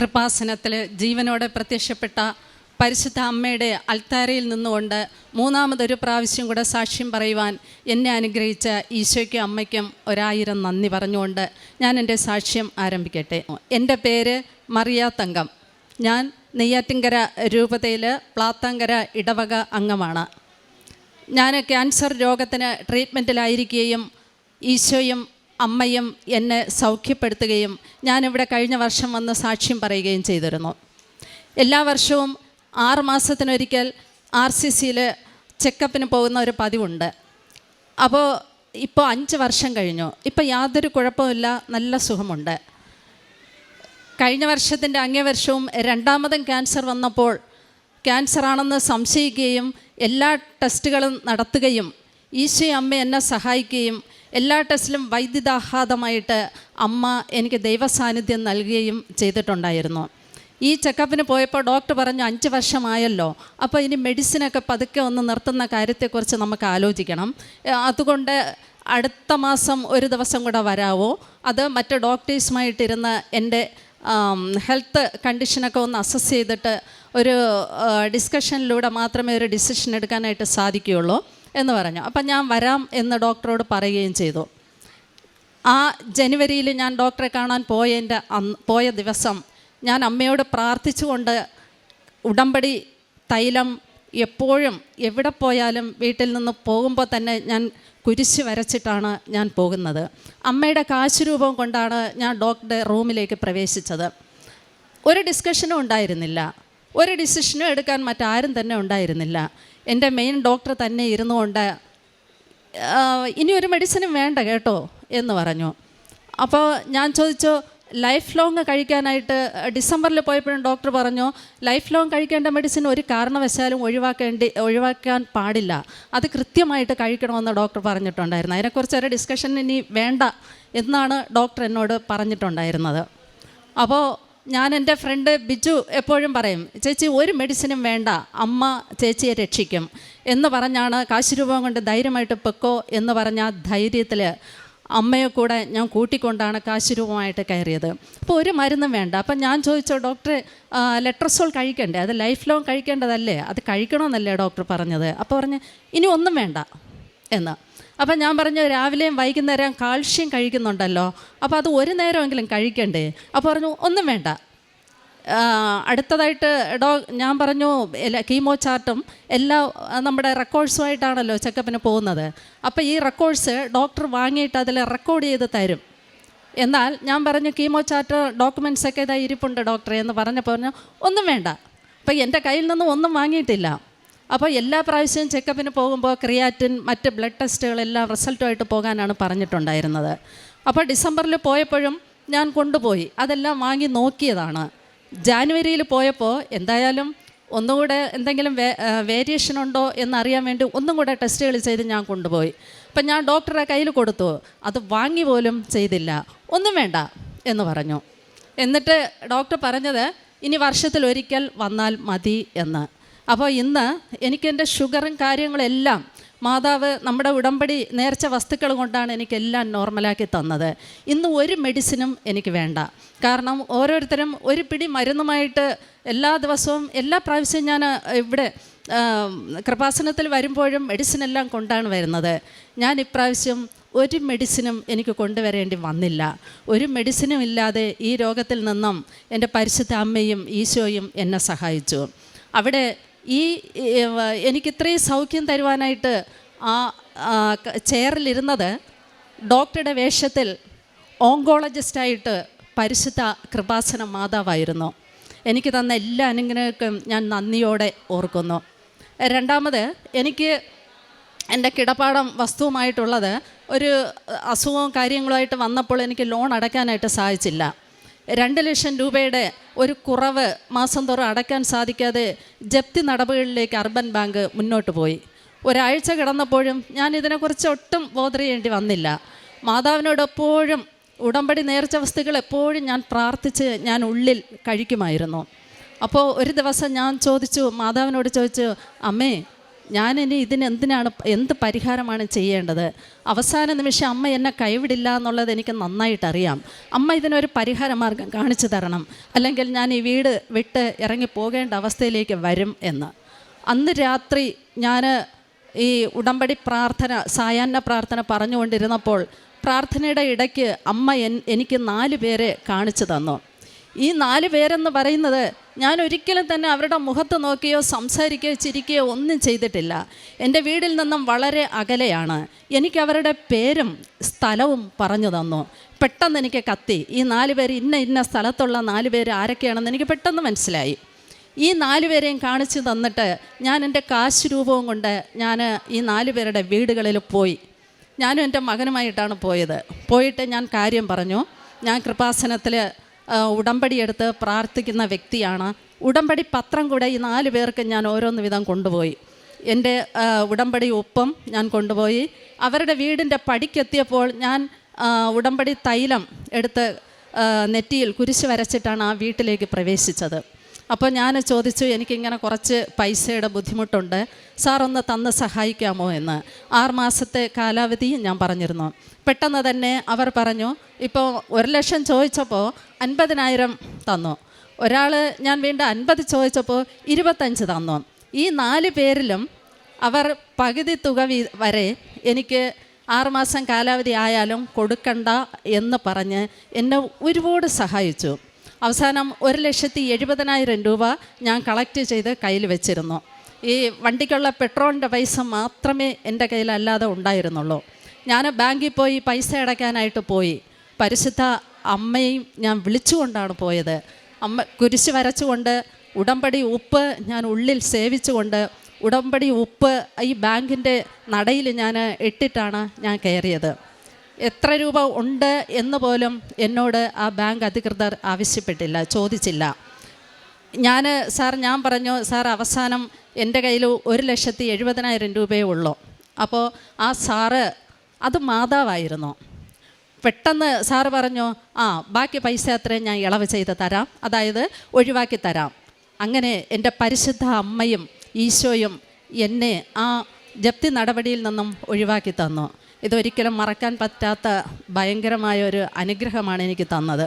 കൃപാസനത്തിൽ ജീവനോടെ പ്രത്യക്ഷപ്പെട്ട പരിശുദ്ധ അമ്മയുടെ അൽത്താരയിൽ നിന്നുകൊണ്ട് മൂന്നാമതൊരു പ്രാവശ്യം കൂടെ സാക്ഷ്യം പറയുവാൻ എന്നെ അനുഗ്രഹിച്ച ഈശോയ്ക്കും അമ്മയ്ക്കും ഒരായിരം നന്ദി പറഞ്ഞുകൊണ്ട് ഞാൻ എന്റെ സാക്ഷ്യം ആരംഭിക്കട്ടെ. എന്റെ പേര് മറിയ തങ്കം. ഞാൻ നെയ്യാറ്റിങ്കര രൂപതയിൽ പ്ലാത്താങ്കര ഇടവക അംഗമാണ്. ഞാൻ ക്യാൻസർ രോഗത്തിന് ട്രീറ്റ്മെന്റിലായിരിക്കുകയും ഈശോയും അമ്മയും എന്നെ സൗഖ്യപ്പെടുത്തുകയും ഞാനിവിടെ കഴിഞ്ഞ വർഷം വന്ന് സാക്ഷ്യം പറയുകയും ചെയ്തിരുന്നു. എല്ലാ വർഷവും ആറ് മാസത്തിനൊരിക്കൽ ആർ സി സിയിൽ ചെക്കപ്പിന് പോകുന്ന ഒരു പതിവുണ്ട്. അപ്പോൾ ഇപ്പോൾ അഞ്ച് വർഷം കഴിഞ്ഞു. ഇപ്പോൾ യാതൊരു കുഴപ്പമില്ല നല്ല സുഖമുണ്ട്. കഴിഞ്ഞ വർഷത്തിന്റെ അങ്ങേ വർഷവും രണ്ടാമതും ക്യാൻസർ വന്നപ്പോൾ ക്യാൻസറാണെന്ന് സംശയിക്കുകയും എല്ലാ ടെസ്റ്റുകളും നടത്തുകയും ഈശോ അമ്മ എന്നെ സഹായിക്കുകയും എല്ലാ ടെസ്റ്റിലും വൈദ്യുതാഘാതമായിട്ട് അമ്മ എനിക്ക് ദൈവസാന്നിധ്യം നൽകുകയും ചെയ്തിട്ടുണ്ടായിരുന്നു. ഈ ചെക്കപ്പിന് പോയപ്പോൾ ഡോക്ടർ പറഞ്ഞു അഞ്ച് വർഷമായല്ലോ. അപ്പോൾ ഇനി മെഡിസിനൊക്കെ പതുക്കെ ഒന്ന് നിർത്തുന്ന കാര്യത്തെക്കുറിച്ച് നമുക്ക് ആലോചിക്കണം. അതുകൊണ്ട് അടുത്ത മാസം ഒരു ദിവസം കൂടെ വരാവോ? അത് മറ്റ് ഡോക്ടേഴ്സുമായിട്ടിരുന്ന് എന്റെ ഹെൽത്ത് കണ്ടീഷനൊക്കെ ഒന്ന് അസസ് ചെയ്തിട്ട് ഒരു ഡിസ്കഷനിലൂടെ മാത്രമേ ഒരു ഡിസിഷൻ എടുക്കാനായിട്ട് സാധിക്കുകയുള്ളൂ. എന്ന് പറഞ്ഞു. അപ്പം ഞാൻ വരാം എന്ന് ഡോക്ടറോട് പറയുകയും ചെയ്തു. ആ ജനുവരിയിൽ ഞാൻ ഡോക്ടറെ കാണാൻ പോയതിന്റെ പോയ ദിവസം ഞാൻ അമ്മയോട് പ്രാർത്ഥിച്ചുകൊണ്ട് ഉടമ്പടി തൈലം എപ്പോഴും എവിടെ പോയാലും വീട്ടിൽ നിന്ന് പോകുമ്പോൾ തന്നെ ഞാൻ കുരിശ് വരച്ചിട്ടാണ് ഞാൻ പോകുന്നത്. അമ്മയുടെ കാശുരൂപം കൊണ്ടാണ് ഞാൻ ഡോക്ടറുടെ റൂമിലേക്ക് പ്രവേശിച്ചത്. ഒരു ഡിസ്കഷനും ഉണ്ടായിരുന്നില്ല. ഒരു ഡിസിഷനും എടുക്കാൻ മറ്റാരും തന്നെ ഉണ്ടായിരുന്നില്ല. എന്റെ മെയിൻ ഡോക്ടർ തന്നെ ഇരുന്നുകൊണ്ട് "ആഹ്, ഇനി ഒരു മെഡിസിനും വേണ്ട കേട്ടോ എന്ന് പറഞ്ഞു. അപ്പോൾ ഞാൻ ചോദിച്ചു ലൈഫ് ലോങ് കഴിക്കാനായിട്ട് ഡിസംബറിൽ പോയപ്പോഴും ഡോക്ടർ പറഞ്ഞു ലൈഫ് ലോങ് കഴിക്കേണ്ട മെഡിസിൻ ഒരു കാരണവശാലും ഒഴിവാക്കേണ്ടി ഒഴിവാക്കാൻ പാടില്ല. അത് കൃത്യമായിട്ട് കഴിക്കണമെന്ന് ഡോക്ടർ പറഞ്ഞിട്ടുണ്ടായിരുന്നു. അതിനെക്കുറിച്ച് ഒരു ഡിസ്കഷൻ ഇനി വേണ്ട എന്നാണ് ഡോക്ടർ എന്നോട് പറഞ്ഞിട്ടുണ്ടായിരുന്നത്. അപ്പോൾ ഞാൻ എന്റെ ഫ്രണ്ട് ബിജു എപ്പോഴും പറയും ചേച്ചി ഒരു മെഡിസിനും വേണ്ട. അമ്മ ചേച്ചിയെ രക്ഷിക്കും. എന്ന് പറഞ്ഞാണ് കാശ് രൂപം കൊണ്ട് ധൈര്യമായിട്ട് പെക്കോ എന്ന് പറഞ്ഞ ധൈര്യത്തിൽ അമ്മയെ കൂടെ ഞാൻ കൂട്ടിക്കൊണ്ടാണ് കാശ് രൂപമായിട്ട് കയറിയത്. അപ്പോൾ ഒരു മരുന്നും വേണ്ട. അപ്പം ഞാൻ ചോദിച്ചോ ഡോക്ടറെ ലെട്രസോൾ കഴിക്കണ്ടേ? അത് ലൈഫ് ലോങ് കഴിക്കേണ്ടതല്ലേ? അത് കഴിക്കണമെന്നല്ലേ ഡോക്ടർ പറഞ്ഞത്? അപ്പോൾ പറഞ്ഞ് ഇനി ഒന്നും വേണ്ട. എന്ന്. അപ്പം ഞാൻ പറഞ്ഞു രാവിലെയും വൈകുന്നേരം കാൽഷ്യം കഴിക്കുന്നുണ്ടല്ലോ. അപ്പോൾ അത് ഒരു നേരമെങ്കിലും കഴിക്കണ്ടേ? അപ്പോൾ പറഞ്ഞു ഒന്നും വേണ്ട. അടുത്തതായിട്ട് ഡോ ഞാൻ പറഞ്ഞു എല്ലാ കീമോ ചാർട്ടും എല്ലാ നമ്മുടെ റെക്കോർഡ്സുമായിട്ടാണല്ലോ ചെക്കപ്പിന് പോകുന്നത്. അപ്പോൾ ഈ റെക്കോർഡ്സ് ഡോക്ടർ വാങ്ങിയിട്ട് അതിൽ റെക്കോർഡ് ചെയ്ത് തരും. എന്നാൽ ഞാൻ പറഞ്ഞു കീമോ ചാർട്ട് ഡോക്യുമെന്റ്സ് ഒക്കെ ഇതാ ഇരിപ്പുണ്ട് ഡോക്ടറെ എന്ന് പറഞ്ഞപ്പോൾ പറഞ്ഞു ഒന്നും വേണ്ട. അപ്പോൾ എന്റെ കയ്യിൽ നിന്നും ഒന്നും വാങ്ങിയിട്ടില്ല. അപ്പോൾ എല്ലാ പ്രാവശ്യവും ചെക്കപ്പിന് പോകുമ്പോൾ ക്രിയാറ്റിൻ മറ്റ് ബ്ലഡ് ടെസ്റ്റുകളെല്ലാം റിസൾട്ടുമായിട്ട് പോകാനാണ് പറഞ്ഞിട്ടുണ്ടായിരുന്നത്. അപ്പോൾ ഡിസംബറിൽ പോയപ്പോഴും ഞാൻ കൊണ്ടുപോയി. അതെല്ലാം വാങ്ങി നോക്കിയതാണ്. ജാനുവരിയിൽ പോയപ്പോൾ എന്തായാലും ഒന്നുകൂടെ എന്തെങ്കിലും വേ വേരിയേഷൻ ഉണ്ടോ എന്നറിയാൻ വേണ്ടി ഒന്നും കൂടെ ടെസ്റ്റുകൾ ചെയ്ത് ഞാൻ കൊണ്ടുപോയി. അപ്പം ഞാൻ ഡോക്ടറെ കയ്യിൽ കൊടുത്തു. അത് വാങ്ങി പോലും ചെയ്തില്ല. ഒന്നും വേണ്ട എന്ന് പറഞ്ഞു. എന്നിട്ട് ഡോക്ടർ പറഞ്ഞത് ഇനി വർഷത്തിൽ ഒരിക്കൽ വന്നാൽ മതി എന്ന്. അപ്പോൾ ഇന്ന് എനിക്കെന്റെ ഷുഗറും കാര്യങ്ങളെല്ലാം മാതാവ് നമ്മുടെ ഉടമ്പടി നേർച്ച വസ്തുക്കൾ കൊണ്ടാണ് എനിക്കെല്ലാം നോർമലാക്കി തന്നത്. ഇന്ന് ഒരു മെഡിസിനും എനിക്ക് വേണ്ട. കാരണം ഓരോരുത്തരും ഒരു പിടി മരുന്നുമായിട്ട് എല്ലാ ദിവസവും എല്ലാ പ്രാവശ്യവും ഞാൻ ഇവിടെ കൃപാസനത്തിൽ വരുമ്പോഴും മെഡിസിൻ എല്ലാം കൊണ്ടാണ് വരുന്നത്. ഞാൻ ഇപ്രാവശ്യം ഒരു മെഡിസിനും എനിക്ക് കൊണ്ടുവരേണ്ടി വന്നില്ല. ഒരു മെഡിസിനും ഇല്ലാതെ ഈ രോഗത്തിൽ നിന്നും എന്റെ പരിശുദ്ധ അമ്മയും ഈശോയും എന്നെ സഹായിച്ചു. അവിടെ ഈ എനിക്ക് ഇത്രയും സൗഖ്യം തരുവാനായിട്ട് ആ ചെയറിലിരുന്നത് ഡോക്ടറുടെ വേഷത്തിൽ ഓങ്കോളജിസ്റ്റായിട്ട് പരിശുദ്ധ കൃപാസന മാതാവായിരുന്നു. എനിക്ക് തന്ന എല്ലാ അനുഗ്രഹങ്ങൾക്കും ഞാൻ നന്ദിയോടെ ഓർക്കുന്നു. രണ്ടാമത് എനിക്ക് എന്റെ കിടപ്പാടം വസ്തുവുമായിട്ടുള്ളത് ഒരു അസുഖവും കാര്യങ്ങളുമായിട്ട് വന്നപ്പോൾ എനിക്ക് ലോൺ അടയ്ക്കാനായിട്ട് സാധിച്ചില്ല. രണ്ട് ലക്ഷം രൂപയുടെ ഒരു കുറവ് മാസം തോറും അടയ്ക്കാൻ സാധിക്കാതെ ജപ്തി നടപടികളിലേക്ക് അർബൻ ബാങ്ക് മുന്നോട്ട് പോയി. ഒരാഴ്ച കിടന്നപ്പോഴും ഞാൻ ഇതിനെക്കുറിച്ച് ഒട്ടും ബോധർ ചെയ്യേണ്ടി വന്നില്ല. മാതാവിനോടെപ്പോഴും ഉടമ്പടി നേർച്ച വസ്തുക്കൾ എപ്പോഴും ഞാൻ പ്രാർത്ഥിച്ച് ഞാൻ ഉള്ളിൽ കഴിക്കുമായിരുന്നു. അപ്പോൾ ഒരു ദിവസം ഞാൻ ചോദിച്ചു മാതാവിനോട് ചോദിച്ചു അമ്മേ ഞാനിനി ഇതിന് എന്തിനാണ് എന്ത് പരിഹാരമാണ് ചെയ്യേണ്ടത്? അവസാന നിമിഷം അമ്മ എന്നെ കൈവിടില്ല എന്നുള്ളത് എനിക്ക് നന്നായിട്ടറിയാം. അമ്മ ഇതിനൊരു പരിഹാര മാർഗം കാണിച്ചു തരണം. അല്ലെങ്കിൽ ഞാൻ ഈ വീട് വിട്ട് ഇറങ്ങി പോകേണ്ട അവസ്ഥയിലേക്ക് വരും എന്ന്. അന്ന് രാത്രി ഞാൻ ഈ ഉടമ്പടി പ്രാർത്ഥന സായാഹ്ന പ്രാർത്ഥന പറഞ്ഞുകൊണ്ടിരുന്നപ്പോൾ പ്രാർത്ഥനയുടെ ഇടയ്ക്ക് അമ്മ എൻ എനിക്ക് നാല് പേരെ കാണിച്ചു തന്നു. ഈ നാല് പേരെന്ന് പറയുന്നത് ഞാൻ ഒരിക്കലും തന്നെ അവരുടെ മുഖത്ത് നോക്കിയോ സംസാരിക്കുകയോ ചിരിക്കുകയോ ഒന്നും ചെയ്തിട്ടില്ല. എന്റെ വീടിൽ നിന്നും വളരെ അകലെയാണ്. എനിക്ക് അവരുടെ പേരും സ്ഥലവും പറഞ്ഞു തന്നു. പെട്ടെന്ന് എനിക്ക് കത്തി. ഈ നാല് പേര് ഇന്ന ഇന്ന സ്ഥലത്തുള്ള നാല് പേര് ആരൊക്കെയാണെന്ന് എനിക്ക് പെട്ടെന്ന് മനസ്സിലായി. ഈ നാല് പേരെയും കാണിച്ചു തന്നിട്ട് ഞാൻ എന്റെ കാശ് രൂപവും കൊണ്ട് ഞാൻ ഈ നാല് പേരുടെ വീടുകളിൽ പോയി. ഞാനും എന്റെ മകനുമായിട്ടാണ് പോയത്. പോയിട്ട് ഞാൻ കാര്യം പറഞ്ഞു. ഞാൻ കൃപാസനത്തിൽ ഉടമ്പടി എടുത്ത് പ്രാർത്ഥിക്കുന്ന വ്യക്തിയാണ്. ഉടമ്പടി പത്രം കൂടെ ഈ നാല് പേർക്ക് ഞാൻ ഓരോന്ന് വിധം കൊണ്ടുപോയി. എന്റെ ഉടമ്പടി ഒപ്പം ഞാൻ കൊണ്ടുപോയി. അവരുടെ വീടിന്റെ പടിക്കെത്തിയപ്പോൾ ഞാൻ ഉടമ്പടി തൈലം എടുത്ത് നെറ്റിയിൽ കുരിശ് വരച്ചിട്ടാണ് ആ വീട്ടിലേക്ക് പ്രവേശിച്ചത്. അപ്പോൾ ഞാൻ ചോദിച്ചു എനിക്കിങ്ങനെ കുറച്ച് പൈസയുടെ ബുദ്ധിമുട്ടുണ്ട്. സാർ ഒന്ന് തന്ന് സഹായിക്കാമോ എന്ന്. ആറുമാസത്തെ കാലാവധിയും ഞാൻ പറഞ്ഞിരുന്നു. പെട്ടെന്ന് തന്നെ അവർ പറഞ്ഞു ഇപ്പോൾ ഒരു ലക്ഷം ചോദിച്ചപ്പോൾ അൻപതിനായിരം തന്നു. ഒരാൾ ഞാൻ വീണ്ടും അൻപത് ചോദിച്ചപ്പോൾ ഇരുപത്തഞ്ച് തന്നു. ഈ നാല് പേരിലും അവർ പകുതി തുക വരെ എനിക്ക് ആറുമാസം കാലാവധി ആയാലും കൊടുക്കണ്ട എന്ന് പറഞ്ഞ് എന്നെ ഒരുപാട് സഹായിച്ചു. അവസാനം ഒരു ലക്ഷത്തി എഴുപതിനായിരം രൂപ ഞാൻ കളക്ട് ചെയ്ത് കയ്യിൽ വെച്ചിരുന്നു. ഈ വണ്ടിക്കുള്ള പെട്രോളിന്റെ പൈസ മാത്രമേ എന്റെ കയ്യിലല്ലാതെ ഉണ്ടായിരുന്നുള്ളൂ. ഞാൻ ബാങ്കിൽ പോയി പൈസ അടയ്ക്കാനായിട്ട് പോയി. പരിശുദ്ധ അമ്മയും ഞാൻ വിളിച്ചുകൊണ്ടാണ് പോയത്. അമ്മ കുരിശ് വരച്ചുകൊണ്ട് ഉടമ്പടി ഉപ്പ് ഞാൻ ഉള്ളിൽ സേവിച്ചുകൊണ്ട് ഉടമ്പടി ഉപ്പ് ഈ ബാങ്കിന്റെ നടയിൽ ഞാൻ ഇട്ടിട്ടാണ് ഞാൻ കയറിയത്. എത്ര രൂപ ഉണ്ട് എന്ന് പോലും എന്നോട് ആ ബാങ്ക് അധികൃതർ ആവശ്യപ്പെട്ടില്ല ചോദിച്ചില്ല. ഞാൻ സാർ ഞാൻ പറഞ്ഞു സാർ അവസാനം എന്റെ കയ്യിൽ ഒരു ലക്ഷത്തി എഴുപതിനായിരം രൂപയേ ഉള്ളൂ. അപ്പോൾ ആ സാറ് അത് മാതാവായിരുന്നു. പെട്ടെന്ന് സാറ് പറഞ്ഞു ആ ബാക്കി പൈസ അത്രയും ഞാൻ ഇളവ് ചെയ്ത് തരാം അതായത് ഒഴിവാക്കി തരാം. അങ്ങനെ എന്റെ പരിശുദ്ധ അമ്മയും ഈശോയും എന്നെ ആ ജപ്തി നടപടിയിൽ നിന്നും ഒഴിവാക്കി തന്നു. ഇതൊരിക്കലും മറക്കാൻ പറ്റാത്ത ഭയങ്കരമായ ഒരു അനുഗ്രഹമാണ് എനിക്ക് തന്നത്.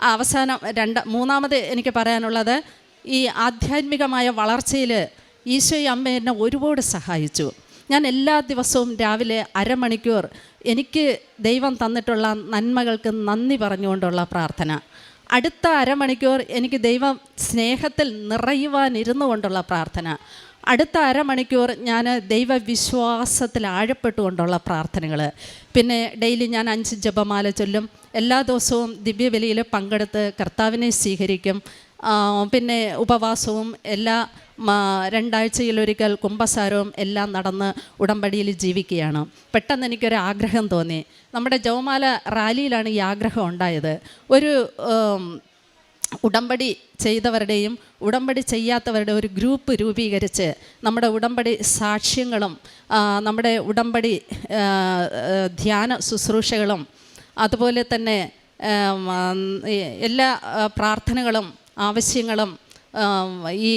അവസാനം രണ്ട് മൂന്നാമത് എനിക്ക് പറയാനുള്ളത് ഈ ആധ്യാത്മികമായ വളർച്ചയിൽ ഈശോയി അമ്മ എന്നെ ഒരുപാട് സഹായിച്ചു. ഞാൻ എല്ലാ ദിവസവും രാവിലെ അരമണിക്കൂർ എനിക്ക് ദൈവം തന്നിട്ടുള്ള നന്മകൾക്ക് നന്ദി പറഞ്ഞുകൊണ്ടുള്ള പ്രാർത്ഥന. അടുത്ത അരമണിക്കൂർ എനിക്ക് ദൈവം സ്നേഹത്തിൽ നിറയുവാനിരുന്നു കൊണ്ടുള്ള പ്രാർത്ഥന. അടുത്ത അരമണിക്കൂർ ഞാൻ ദൈവവിശ്വാസത്തിൽ ആഴപ്പെട്ടുകൊണ്ടുള്ള പ്രാർത്ഥനകൾ പിന്നെ ഡെയിലി ഞാൻ അഞ്ച് ജപമാല ചൊല്ലും. എല്ലാ ദിവസവും ദിവ്യബലിയിൽ പങ്കെടുത്ത് കർത്താവിനെ സ്വീകരിക്കും. പിന്നെ ഉപവാസവും എല്ലാ രണ്ടാഴ്ചയിലൊരിക്കൽ കുംഭസാരവും എല്ലാം നടന്ന് ഉടമ്പടിയിൽ ജീവിക്കുകയാണ്. പെട്ടെന്ന് എനിക്കൊരു ആഗ്രഹം തോന്നി. നമ്മുടെ ജവമാല റാലിയിലാണ് ഈ ആഗ്രഹം ഉണ്ടായത്. ഒരു ഉടമ്പടി ചെയ്തവരുടെയും ഉടമ്പടി ചെയ്യാത്തവരുടെ ഒരു ഗ്രൂപ്പ് രൂപീകരിച്ച് നമ്മുടെ ഉടമ്പടി സാക്ഷ്യങ്ങളും നമ്മുടെ ഉടമ്പടി ധ്യാന ശുശ്രൂഷകളും അതുപോലെ തന്നെ എല്ലാ പ്രാർത്ഥനകളും ആവശ്യങ്ങളും ഈ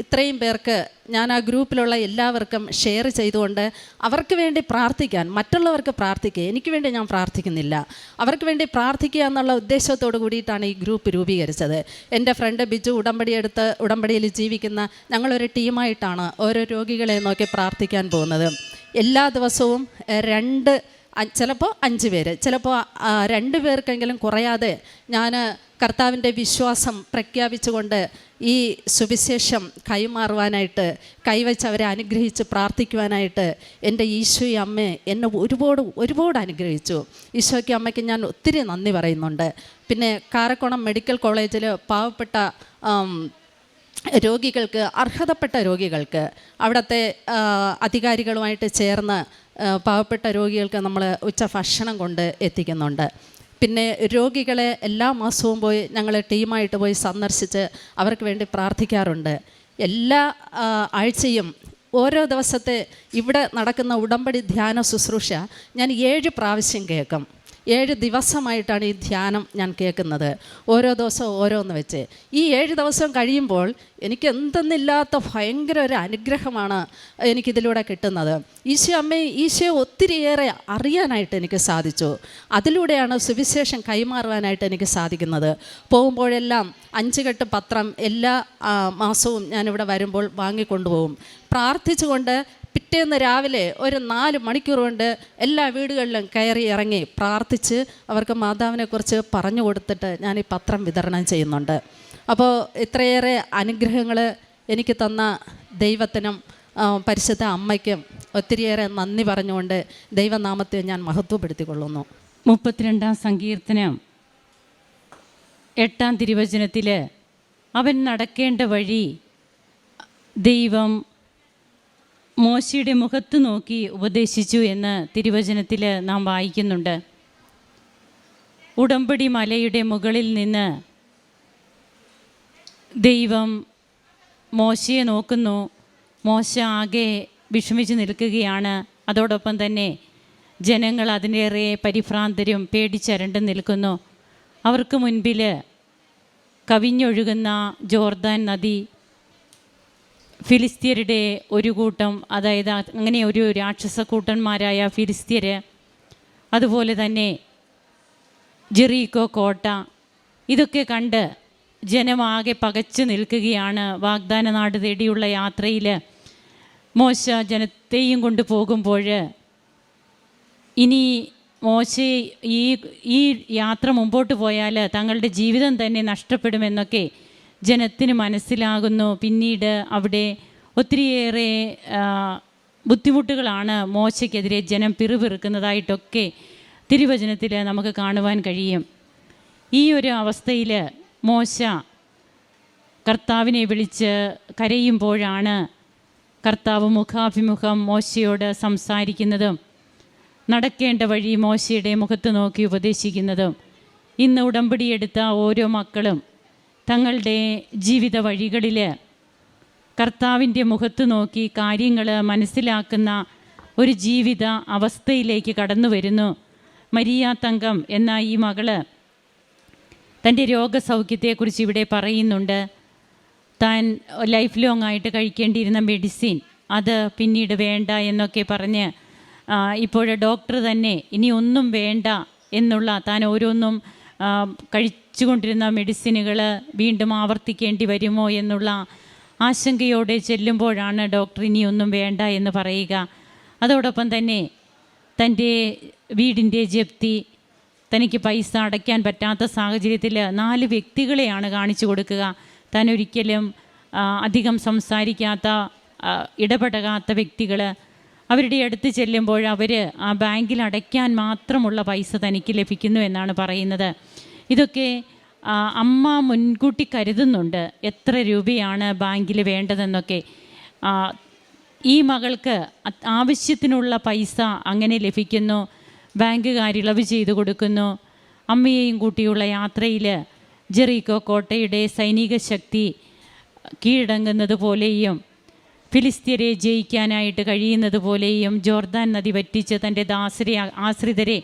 ഇത്രയും പേർക്ക് ഞാൻ ആ ഗ്രൂപ്പിലുള്ള എല്ലാവർക്കും ഷെയർ ചെയ്തുകൊണ്ട് അവർക്ക് വേണ്ടി പ്രാർത്ഥിക്കാൻ മറ്റുള്ളവർക്ക് പ്രാർത്ഥിക്കുക എനിക്ക് വേണ്ടി ഞാൻ പ്രാർത്ഥിക്കുന്നില്ല. അവർക്ക് വേണ്ടി പ്രാർത്ഥിക്കുക എന്നുള്ള ഉദ്ദേശത്തോട് കൂടിയിട്ടാണ് ഈ ഗ്രൂപ്പ് രൂപീകരിച്ചത്. എന്റെ ഫ്രണ്ട് ബിജു ഉടമ്പടി എടുത്ത് ഉടമ്പടിയിൽ ജീവിക്കുന്ന ഞങ്ങളൊരു ടീമായിട്ടാണ് ഓരോ രോഗികളെ നോക്കി പ്രാർത്ഥിക്കാൻ പോകുന്നത്. എല്ലാ ദിവസവും രണ്ട് ചിലപ്പോൾ അഞ്ച് പേര് ചിലപ്പോൾ രണ്ട് പേർക്കെങ്കിലും കുറയാതെ ഞാൻ കർത്താവിന്റെ വിശ്വാസം പ്രഖ്യാപിച്ചുകൊണ്ട് ഈ സുവിശേഷം കൈമാറുവാനായിട്ട് കൈവച്ച് അവരെ അനുഗ്രഹിച്ച് പ്രാർത്ഥിക്കുവാനായിട്ട് എന്റെ ഈശോയും അമ്മ എന്നെ ഒരുപാട് ഒരുപാട് അനുഗ്രഹിച്ചു. ഈശോയ്ക്ക് അമ്മയ്ക്ക് ഞാൻ ഒത്തിരി നന്ദി പറയുന്നുണ്ട്. പിന്നെ കാരക്കോണം മെഡിക്കൽ കോളേജിൽ പാവപ്പെട്ട രോഗികൾക്ക് അർഹതപ്പെട്ട രോഗികൾക്ക് അവിടുത്തെ അധികാരികളുമായിട്ട് ചേർന്ന് പാവപ്പെട്ട രോഗികൾക്ക് നമ്മൾ ഉച്ച ഭക്ഷണം കൊണ്ട് എത്തിക്കുന്നുണ്ട്. പിന്നെ രോഗികളെ എല്ലാ മാസവും പോയി ഞങ്ങൾ ടീമായിട്ട് പോയി സന്ദർശിച്ച് അവർക്ക് വേണ്ടി പ്രാർത്ഥിക്കാറുണ്ട്. എല്ലാ ആഴ്ചയും ഓരോ ദിവസത്തെ ഇവിടെ നടക്കുന്ന ഉടമ്പടി ധ്യാന ശുശ്രൂഷ ഞാൻ ഏഴ് പ്രാവശ്യം കേൾക്കും. ഏഴ് ദിവസമായിട്ടാണ് ഈ ധ്യാനം ഞാൻ കേൾക്കുന്നത്. ഓരോ ദിവസവും ഓരോന്ന് വെച്ച്. ഈ ഏഴ് ദിവസം കഴിയുമ്പോൾ എനിക്ക് എന്തെന്നില്ലാത്ത ഭയങ്കര ഒരു അനുഗ്രഹമാണ് എനിക്കിതിലൂടെ കിട്ടുന്നത്. ഈശോ അമ്മയെ ഈശോ ഒത്തിരിയേറെ അറിയാനായിട്ട് എനിക്ക് സാധിച്ചു. അതിലൂടെയാണ് സുവിശേഷം കൈമാറുവാനായിട്ട് എനിക്ക് സാധിക്കുന്നത്. പോകുമ്പോഴെല്ലാം അഞ്ച് കെട്ട് പത്രം എല്ലാ മാസവും ഞാനിവിടെ വരുമ്പോൾ വാങ്ങിക്കൊണ്ടുപോകും. പ്രാർത്ഥിച്ചുകൊണ്ട് പിറ്റേന്ന് രാവിലെ ഒരു നാല് മണിക്കൂർ കൊണ്ട് എല്ലാ വീടുകളിലും കയറി ഇറങ്ങി പ്രാർത്ഥിച്ച് അവർക്ക് മാതാവിനെക്കുറിച്ച് പറഞ്ഞു കൊടുത്തിട്ട് ഞാൻ ഈ പത്രം വിതരണം ചെയ്യുന്നുണ്ട്. അപ്പോൾ ഇത്രയേറെ അനുഗ്രഹങ്ങൾ എനിക്ക് തന്ന ദൈവത്തിനും പരിശുദ്ധ അമ്മയ്ക്കും ഒത്തിരിയേറെ നന്ദി പറഞ്ഞുകൊണ്ട് ദൈവനാമത്തെ ഞാൻ മഹത്വപ്പെടുത്തിക്കൊള്ളുന്നു. മുപ്പത്തിരണ്ടാം സങ്കീർത്തനം എട്ടാം തിരുവചനത്തിൽ അവൻ നടക്കേണ്ട വഴി ദൈവം മോശയുടെ മുഖത്ത് നോക്കി ഉപദേശിച്ചു എന്ന് തിരുവചനത്തിൽ നാം വായിക്കുന്നുണ്ട്. ഉടമ്പടി മലയുടെ മുകളിൽ നിന്ന് ദൈവം മോശയെ നോക്കുന്നു. മോശ ആകെ വിഷമിച്ച് നിൽക്കുകയാണ്. അതോടൊപ്പം തന്നെ ജനങ്ങൾ അതിനേറെ പരിഭ്രാന്തരും പേടിച്ചരണ്ട് നിൽക്കുന്നു. അവർക്ക് മുൻപിൽ കവിഞ്ഞൊഴുകുന്ന ജോർദാൻ നദി ഫിലിസ്തീയരുടെ ഒരു കൂട്ടം അതായത് അങ്ങനെ ഒരു രാക്ഷസ കൂട്ടന്മാരായ ഫിലിസ്തീയർ അതുപോലെ തന്നെ ജെറീക്കോ കോട്ട ഇതൊക്കെ കണ്ട് ജനമാകെ പകച്ചു നിൽക്കുകയാണ് വാഗ്ദാന നാട് തേടിയുള്ള യാത്രയിൽ മോശ ജനത്തെയും കൊണ്ട് പോകുമ്പോൾ ഇനി മോശ ഈ ഈ യാത്ര മുമ്പോട്ട് പോയാൽ തങ്ങളുടെ ജീവിതം തന്നെ നഷ്ടപ്പെടുമെന്നൊക്കെ ജനത്തിന് മനസ്സിലാകുന്നു. പിന്നീട് അവിടെ ഒത്തിരിയേറെ ബുദ്ധിമുട്ടുകളാണ് മോശയ്ക്കെതിരെ ജനം പിറുപിറുക്കുന്നതായിട്ടൊക്കെ തിരുവചനത്തിൽ നമുക്ക് കാണുവാൻ കഴിയും. ഈ ഒരു അവസ്ഥയിൽ മോശ കർത്താവിനെ വിളിച്ച് കരയുമ്പോഴാണ് കർത്താവ് മുഖാഭിമുഖം മോശയോട് സംസാരിക്കുന്നതും നടക്കേണ്ട വഴി മോശയുടെ മുഖത്ത് നോക്കി ഉപദേശിക്കുന്നതും ഇന്ന് ഉടമ്പടിയെടുത്ത ഓരോ മക്കളും തങ്ങളുടെ ജീവിത വഴികളിൽ കർത്താവിന്റെ മുഖത്ത് നോക്കി കാര്യങ്ങൾ മനസ്സിലാക്കുന്ന ഒരു ജീവിത അവസ്ഥയിലേക്ക് കടന്നു വരുന്നു. മരിയ തങ്കം എന്ന ഈ മകൾ തന്റെ രോഗസൗഖ്യത്തെക്കുറിച്ച് ഇവിടെ പറയുന്നുണ്ട്. താൻ ലൈഫ് ലോങ് ആയിട്ട് കഴിക്കേണ്ടിയിരുന്ന മെഡിസിൻ അത് പിന്നീട് വേണ്ട എന്നൊക്കെ പറഞ്ഞ് ഇപ്പോൾ ഡോക്ടർ തന്നെ ഇനി ഒന്നും വേണ്ട എന്നുള്ള താൻ ഓരോന്നും ആ, കഴിച്ചുകൊണ്ടിരുന്ന മെഡിസിനുകൾ വീണ്ടും ആവർത്തിക്കേണ്ടി വരുമോ എന്നുള്ള ആശങ്കയോടെ ചെല്ലുമ്പോഴാണ് ഡോക്ടർ ഇനിയൊന്നും വേണ്ട എന്ന് പറയുക. അതോടൊപ്പം തന്നെ തന്റെ വീടിന്റെ ജപ്തി തനിക്ക് പൈസ അടയ്ക്കാൻ പറ്റാത്ത സാഹചര്യത്തിൽ നാല് വ്യക്തികളെയാണ് കാണിച്ചു കൊടുക്കുക. താൻ ഒരിക്കലും അധികം സംസാരിക്കാത്ത ഇടപെടകാത്ത വ്യക്തികൾ അവരുടെ അടുത്ത് ചെല്ലുമ്പോൾ അവർ ആ ബാങ്കിൽ അടയ്ക്കാൻ മാത്രമുള്ള പൈസ തനിക്ക് ലഭിക്കുന്നു എന്നാണ് പറയുന്നത്. ഇതൊക്കെ അമ്മ മുൻകൂട്ടി കരുതുന്നുണ്ട് എത്ര രൂപയാണ് ബാങ്കിൽ വേണ്ടതെന്നൊക്കെ. ഈ മകൾക്ക് ആവശ്യത്തിനുള്ള പൈസ അങ്ങനെ ലഭിക്കുന്നു ബാങ്കുകാർ ഇളവ് ചെയ്തു കൊടുക്കുന്നു. അമ്മയെയും കൂട്ടിയുള്ള യാത്രയിൽ ജെറീക്കോ കോട്ടയുടെ സൈനിക ശക്തി കീഴടങ്ങുന്നത് പോലെയും ഫിലിസ്തീനെ ജയിക്കാനായിട്ട് കഴിയുന്നത് പോലെയും ജോർദാൻ നദി വറ്റിച്ച് തന്റെ ദാസരെ ആശ്രിതരെ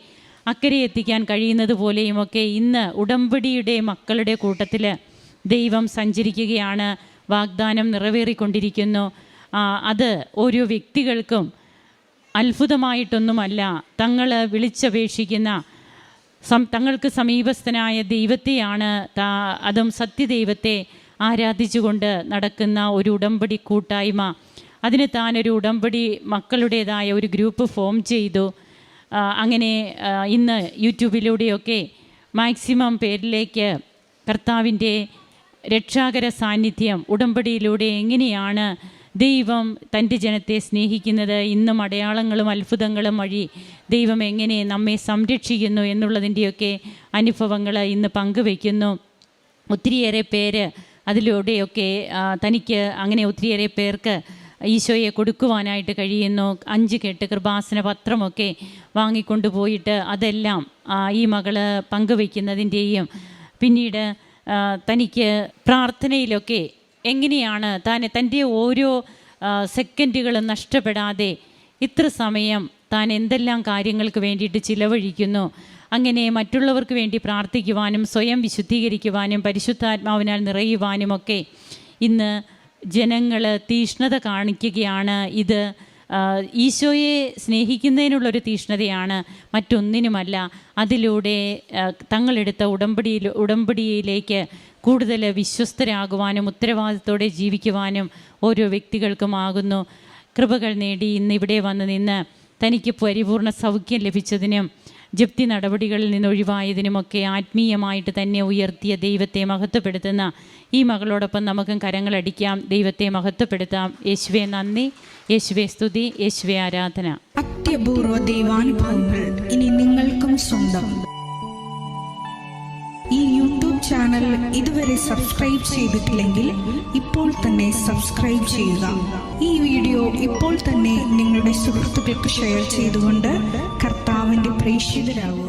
അക്കരെ എത്തിക്കാൻ കഴിയുന്നത് പോലെയുമൊക്കെ ഇന്ന് ഉടമ്പടിയുടെ മക്കളുടെ കൂട്ടത്തിൽ ദൈവം സഞ്ചരിക്കുകയാണ് വാഗ്ദാനം നിറവേറിക്കൊണ്ടിരിക്കുന്നു. അത് ഓരോ വ്യക്തികൾക്കും അത്ഭുതമായിട്ടൊന്നുമല്ല. തങ്ങൾ വിളിച്ചപേക്ഷിക്കുന്ന സം തങ്ങൾക്ക് സമീപസ്ഥനായ ദൈവത്തെയാണ് അതും സത്യദൈവത്തെ ആരാധിച്ചുകൊണ്ട് നടക്കുന്ന ഒരു ഉടമ്പടി കൂട്ടായ്മ. അതിന് താനൊരു ഉടമ്പടി മക്കളുടേതായ ഒരു ഗ്രൂപ്പ് ഫോം ചെയ്തു. അങ്ങനെ ഇന്ന് യൂട്യൂബിലൂടെയൊക്കെ മാക്സിമം പേരിലേക്ക് കർത്താവിന്റെ രക്ഷാകര സാന്നിധ്യം ഉടമ്പടിയിലൂടെ എങ്ങനെയാണ് ദൈവം തന്റെ ജനത്തെ സ്നേഹിക്കുന്നത് ഇന്നും അടയാളങ്ങളും അത്ഭുതങ്ങളും വഴി ദൈവം എങ്ങനെ നമ്മെ സംരക്ഷിക്കുന്നു എന്നുള്ളതിന്റെയൊക്കെ അനുഭവങ്ങൾ ഇന്ന് പങ്കുവയ്ക്കുന്നു. ഒത്തിരിയേറെ പേര് അതിലൂടെയൊക്കെ തനിക്ക് അങ്ങനെ ഒത്തിരിയേറെ പേർക്ക് ഈശോയെ കൊടുക്കുവാനായിട്ട് കഴിയുന്നു. അഞ്ച് കെട്ട് കൃപാസന പത്രമൊക്കെ വാങ്ങിക്കൊണ്ടു പോയിട്ട് അതെല്ലാം ഈ മകൾ പങ്കുവയ്ക്കുന്നതിന്റെയും പിന്നീട് തനിക്ക് പ്രാർത്ഥനയിലൊക്കെ എങ്ങനെയാണ് താൻ തന്റെ ഓരോ സെക്കൻഡുകളും നഷ്ടപ്പെടാതെ ഇത്ര സമയം താൻ എന്തെല്ലാം കാര്യങ്ങൾക്ക് വേണ്ടിയിട്ട് ചിലവഴിക്കുന്നു അങ്ങനെ മറ്റുള്ളവർക്ക് വേണ്ടി പ്രാർത്ഥിക്കുവാനും സ്വയം വിശുദ്ധീകരിക്കുവാനും പരിശുദ്ധാത്മാവിനാൽ നിറയുവാനുമൊക്കെ ഇന്ന് ജനങ്ങൾ തീഷ്ണത കാണിക്കുകയാണ് ഇത്. ഈശോയെ സ്നേഹിക്കുന്നതിനുള്ളൊരു തീഷ്ണതയാണ് മറ്റൊന്നിനുമല്ല. അതിലൂടെ തങ്ങളെടുത്ത ഉടമ്പടിയിൽ ഉടമ്പടിയിലേക്ക് കൂടുതൽ വിശ്വസ്തരാകുവാനും ഉത്തരവാദിത്തോടെ ജീവിക്കുവാനും ഓരോ വ്യക്തികൾക്കുമാകുന്നു കൃപകൾ നേടി ഇന്ന് ഇവിടെ വന്ന് നിന്ന് തനിക്ക് പരിപൂർണ സൗഖ്യം ലഭിച്ചതിനും ജപ്തി നടപടികളിൽ നിന്ന് ഒഴിവായതിനുമൊക്കെ ആത്മീയമായിട്ട് തന്നെ ഉയർത്തിയ ദൈവത്തെ മഹത്വപ്പെടുത്തുന്ന ഈ മകളോടൊപ്പം നമുക്കും കരങ്ങളടിക്കാം ദൈവത്തെ മഹത്വപ്പെടുത്താം. യേശുവെ നന്ദി. യേശുവെ സ്തുതി. യേശുവെ ആരാധന. അത്യപൂർവ ദൈവാനുഭവങ്ങൾ ഇനി നിങ്ങൾക്കും സ്വന്തം. ഈ യൂട്യൂബ് ചാനൽ ഇതുവരെ സബ്സ്ക്രൈബ് ചെയ്തിട്ടില്ലെങ്കിൽ ഇപ്പോൾ തന്നെ സബ്സ്ക്രൈബ് ചെയ്യുക. ഈ വീഡിയോ ഇപ്പോൾ തന്നെ നിങ്ങളുടെ സുഹൃത്തുക്കൾക്ക് ഷെയർ ചെയ്തുകൊണ്ട് കർത്താവിന്റെ പ്രേക്ഷിതരാകുക